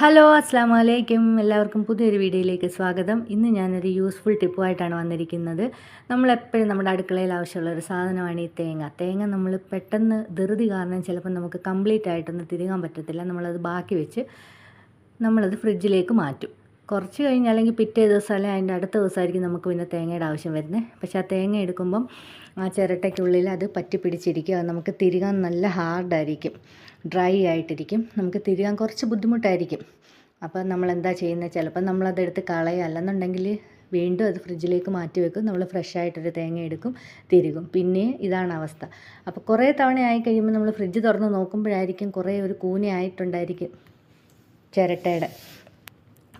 Hello അസ്സാം വലൈക്കും എല്ലാവർക്കും പുതിയൊരു വീഡിയോയിലേക്ക് സ്വാഗതം. ഇന്ന് ഞാനൊരു യൂസ്ഫുൾ ടിപ്പുമായിട്ടാണ് വന്നിരിക്കുന്നത്. നമ്മളെപ്പോഴും നമ്മുടെ അടുക്കളയിൽ ആവശ്യമുള്ള ഒരു സാധനമാണ് ഈ തേങ്ങ. തേങ്ങ നമ്മൾ പെട്ടെന്ന് ധൃതി കാരണം ചിലപ്പോൾ നമുക്ക് കംപ്ലീറ്റ് ആയിട്ടൊന്ന് തിരുകാൻ പറ്റത്തില്ല. നമ്മളത് ബാക്കി വെച്ച് നമ്മളത് ഫ്രിഡ്ജിലേക്ക് മാറ്റും. കുറച്ച് കഴിഞ്ഞ് അല്ലെങ്കിൽ പിറ്റേ ദിവസം അല്ലെങ്കിൽ അതിന്റെ അടുത്ത ദിവസമായിരിക്കും നമുക്ക് പിന്നെ തേങ്ങയുടെ ആവശ്യം വരുന്നത് പക്ഷേ ആ തേങ്ങ എടുക്കുമ്പം ആ ചിരട്ടയ്ക്കുള്ളിൽ അത് പറ്റി പിടിച്ചിരിക്കും. അത് നമുക്ക് തിരുകാൻ നല്ല ഹാർഡായിരിക്കും ഡ്രൈ ആയിട്ടിരിക്കും. നമുക്ക് തിരുകാൻ കുറച്ച് ബുദ്ധിമുട്ടായിരിക്കും. അപ്പോൾ നമ്മൾ എന്താ ചെയ്യുന്നത്? ചിലപ്പോൾ നമ്മളതെടുത്ത് കളയുക അല്ലെന്നുണ്ടെങ്കിൽ വീണ്ടും അത് ഫ്രിഡ്ജിലേക്ക് മാറ്റി വെക്കും. നമ്മൾ ഫ്രഷ് ആയിട്ടൊരു തേങ്ങ എടുക്കും തിരുകും. പിന്നെ ഇതാണ് അവസ്ഥ. അപ്പോൾ കുറേ തവണ ആയി കഴിയുമ്പോൾ നമ്മൾ ഫ്രിഡ്ജ് തുറന്ന് നോക്കുമ്പോഴായിരിക്കും കുറേ ഒരു കൂനയായിട്ടുണ്ടായിരിക്കും ചിരട്ടയുടെ.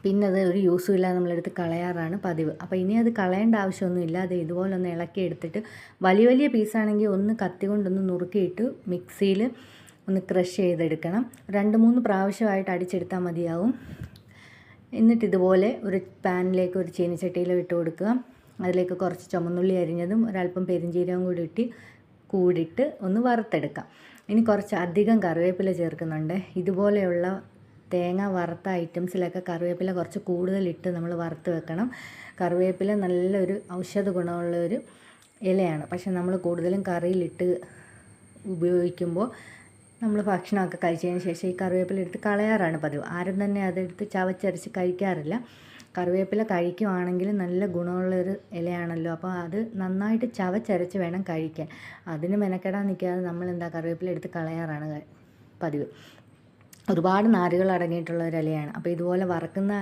പിന്നെ അത് ഒരു യൂസും ഇല്ലാതെ നമ്മളെടുത്ത് കളയാറാണ് പതിവ്. അപ്പോൾ ഇനി അത് കളയേണ്ട ആവശ്യമൊന്നുമില്ല അത് ഇതുപോലെ ഒന്ന് ഇളക്കി എടുത്തിട്ട് വലിയ വലിയ പീസാണെങ്കിൽ ഒന്ന് കത്തി കൊണ്ടൊന്ന് നുറുക്കിയിട്ട് മിക്സിയിൽ ഒന്ന് ക്രഷ് ചെയ്തെടുക്കണം. രണ്ട് മൂന്ന് പ്രാവശ്യമായിട്ട് അടിച്ചെടുത്താൽ മതിയാവും. എന്നിട്ട് ഇതുപോലെ ഒരു പാനിലേക്ക് ഒരു ചീനിച്ചട്ടിയിൽ ഇട്ട് കൊടുക്കുക. അതിലേക്ക് കുറച്ച് ചുമന്നുള്ളി അരിഞ്ഞതും ഒരല്പം പെരിഞ്ചീരകം കൂടി ഇട്ടി കൂടിയിട്ട് ഒന്ന് വറുത്തെടുക്കാം. ഇനി കുറച്ച് അധികം കറിവേപ്പില ചേർക്കുന്നുണ്ട്. ഇതുപോലെയുള്ള തേങ്ങ വറുത്ത ഐറ്റംസിലൊക്കെ കറിവേപ്പില കുറച്ച് കൂടുതലിട്ട് നമ്മൾ വറുത്ത് വെക്കണം. കറിവേപ്പില നല്ലൊരു ഔഷധ ഗുണമുള്ള ഒരു ഇലയാണ്. പക്ഷെ നമ്മൾ കൂടുതലും കറിയിലിട്ട് ഉപയോഗിക്കുമ്പോൾ നമ്മൾ ഭക്ഷണമൊക്കെ കഴിച്ചതിന് ശേഷം ഈ കറിവേപ്പില എടുത്ത് കളയാറാണ് പതിവ്. ആരും തന്നെ അതെടുത്ത് ചവച്ചരച്ച് കഴിക്കാറില്ല. കറിവേപ്പില കഴിക്കുവാണെങ്കിൽ നല്ല ഗുണമുള്ളൊരു ഇലയാണല്ലോ. അപ്പോൾ അത് നന്നായിട്ട് ചവച്ചരച്ച് വേണം കഴിക്കാൻ. അതിന് മെനക്കെടാൻ നിൽക്കാതെ നമ്മൾ എന്താ കറിവേപ്പില എടുത്ത് കളയാറാണ് പതിവ്. ഒരുപാട് നാരുകൾ അടങ്ങിയിട്ടുള്ള ഒരു ഇലയാണ്. അപ്പോൾ ഇതുപോലെ വറക്കുന്ന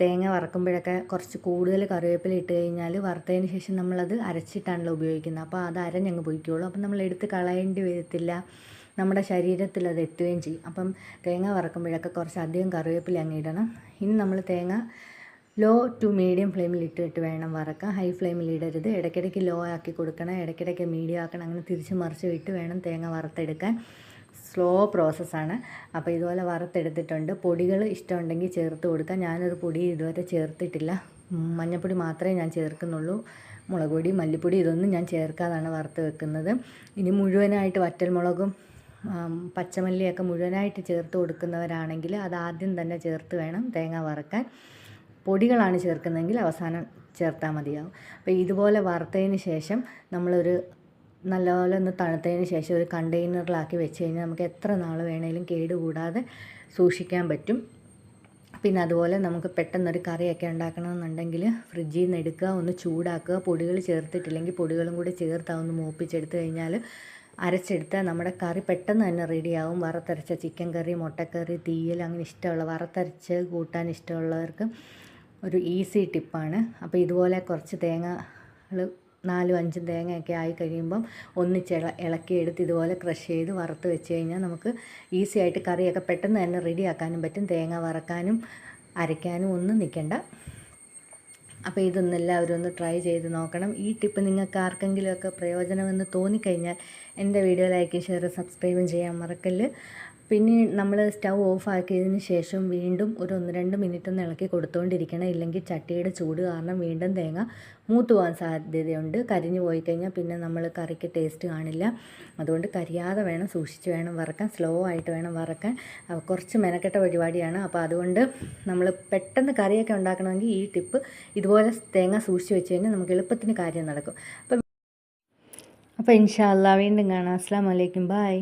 തേങ്ങ വറക്കുമ്പോഴൊക്കെ കുറച്ച് കൂടുതൽ കറിവേപ്പില ഇട്ട് കഴിഞ്ഞാൽ വറുത്തതിന് ശേഷം നമ്മളത് അരച്ചിട്ടാണല്ലോ ഉപയോഗിക്കുന്നത്. അപ്പോൾ അത് അരഞ്ഞങ്ങ് പൊയ്ക്കോളൂ. അപ്പം നമ്മൾ എടുത്ത് കളയേണ്ടി വരത്തില്ല. നമ്മുടെ ശരീരത്തിൽ അത് എത്തുകയും ചെയ്യും. അപ്പം തേങ്ങ വറക്കുമ്പോഴൊക്കെ കുറച്ച് അധികം കറിവേപ്പില അങ്ങ് ഇടണം. ഇനി നമ്മൾ തേങ്ങ ലോ ടു മീഡിയം ഫ്ലെയിമിൽ ഇട്ടിട്ട് വേണം വറക്കാൻ. ഹൈ ഫ്ലെയിമിൽ ഇടരുത്. ഇടയ്ക്കിടയ്ക്ക് ലോ ആക്കി കൊടുക്കണം. ഇടയ്ക്കിടയ്ക്ക് മീഡിയം ആക്കണം. അങ്ങനെ തിരിച്ച് മറിച്ച് വിട്ട് വേണം തേങ്ങ വറുത്തെടുക്കാൻ. സ്ലോ പ്രോസസ്സാണ് അപ്പോൾ ഇതുപോലെ വറുത്തെടുത്തിട്ടുണ്ട്. പൊടികൾ ഇഷ്ടമുണ്ടെങ്കിൽ ചേർത്ത് കൊടുക്കാം. ഞാനൊരു പൊടി ഇതുവരെ ചേർത്തിട്ടില്ല. മഞ്ഞൾപ്പൊടി മാത്രമേ ഞാൻ ചേർക്കുന്നുള്ളൂ. മുളക് പൊടി മല്ലിപ്പൊടി ഇതൊന്നും ഞാൻ ചേർക്കാതാണ് വറുത്ത് വെക്കുന്നത്. ഇനി മുഴുവനായിട്ട് വറ്റൽമുളകും പച്ചമല്ലിയൊക്കെ മുഴുവനായിട്ട് ചേർത്ത് കൊടുക്കുന്നവരാണെങ്കിൽ അത് ആദ്യം തന്നെ ചേർത്ത് വേണം തേങ്ങ വറുക്കാൻ. പൊടികളാണ് ചേർക്കുന്നതെങ്കിൽ അവസാനം ചേർത്താൽ മതിയാവും. അപ്പോൾ ഇതുപോലെ വറുത്തതിന് ശേഷം നമ്മളൊരു നല്ലപോലെ ഒന്ന് തണുത്തതിന് ശേഷം ഒരു കണ്ടെയ്നറിലാക്കി വെച്ച് കഴിഞ്ഞാൽ നമുക്ക് എത്ര നാൾ വേണേലും കേടുകൂടാതെ സൂക്ഷിക്കാൻ പറ്റും. പിന്നെ അതുപോലെ നമുക്ക് പെട്ടെന്നൊരു കറിയൊക്കെ ഉണ്ടാക്കണമെന്നുണ്ടെങ്കിൽ ഫ്രിഡ്ജിൽ നിന്ന് എടുക്കുക ഒന്ന് ചൂടാക്കുക. പൊടികൾ ചേർത്തിട്ടില്ലെങ്കിൽ പൊടികളും കൂടി ചേർത്ത് ഒന്ന് മൂപ്പിച്ചെടുത്ത് കഴിഞ്ഞാൽ അരച്ചെടുത്താൽ നമ്മുടെ കറി പെട്ടെന്ന് തന്നെ റെഡിയാവും. വറുത്തരച്ച ചിക്കൻ കറി മുട്ടക്കറി തീയൽ അങ്ങനെ ഇഷ്ടമുള്ള വറുത്തരച്ച് കൂട്ടാൻ ഇഷ്ടമുള്ളവർക്ക് ഒരു ഈസി ടിപ്പാണ്. അപ്പോൾ ഇതുപോലെ കുറച്ച് തേങ്ങകൾ നാലും അഞ്ചും തേങ്ങയൊക്കെ ആയി കഴിയുമ്പം ഒന്നിച്ച് ഇള ഇളക്കിയെടുത്ത് ഇതുപോലെ ക്രഷ് ചെയ്ത് വറുത്ത് വെച്ച് കഴിഞ്ഞാൽ നമുക്ക് ഈസി ആയിട്ട് കറിയൊക്കെ പെട്ടെന്ന് തന്നെ റെഡിയാക്കാനും പറ്റും. തേങ്ങ വറക്കാനും അരയ്ക്കാനും ഒന്നും നിൽക്കണ്ട. അപ്പോൾ ഇതൊന്നും എല്ലാവരും ഒന്ന് ട്രൈ ചെയ്ത് നോക്കണം. ഈ ടിപ്പ് നിങ്ങൾക്ക് ആർക്കെങ്കിലുമൊക്കെ പ്രയോജനമെന്ന് തോന്നിക്കഴിഞ്ഞാൽ എന്റെ വീഡിയോ ലൈക്കും ഷെയർ സബ്സ്ക്രൈബും ചെയ്യാൻ മറക്കല്ല്. പിന്നെ നമ്മൾ സ്റ്റൗ ഓഫ് ആക്കിയതിന് ശേഷം വീണ്ടും ഒരു ഒന്ന് രണ്ട് മിനിറ്റ് ഒന്ന് ഇളക്കി കൊടുത്തുകൊണ്ടിരിക്കണം ഇല്ലെങ്കിൽ ചട്ടിയുടെ ചൂട് കാരണം വീണ്ടും തേങ്ങ മൂത്ത് പോകാൻ സാധ്യതയുണ്ട്. കരിഞ്ഞു പോയി കഴിഞ്ഞാൽ പിന്നെ നമ്മൾ കറിക്ക് ടേസ്റ്റ് കാണില്ല. അതുകൊണ്ട് കരിയാതെ വേണം സൂക്ഷിച്ച് വേണം വറക്കാൻ. സ്ലോ ആയിട്ട് വേണം വറക്കാൻ. കുറച്ച് മെനക്കെട്ട പരിപാടിയാണ്. അപ്പോൾ അതുകൊണ്ട് നമ്മൾ പെട്ടെന്ന് കറിയൊക്കെ ഉണ്ടാക്കണമെങ്കിൽ ഈ ടിപ്പ് ഇതുപോലെ തേങ്ങ സൂക്ഷിച്ച് വെച്ച് കഴിഞ്ഞാൽ നമുക്ക് എളുപ്പത്തിന് കാര്യം നടക്കും. അപ്പോൾ അപ്പോൾ ഇൻഷാ വീണ്ടും കാണാം. അസ്സാം വലൈക്കും ബായ്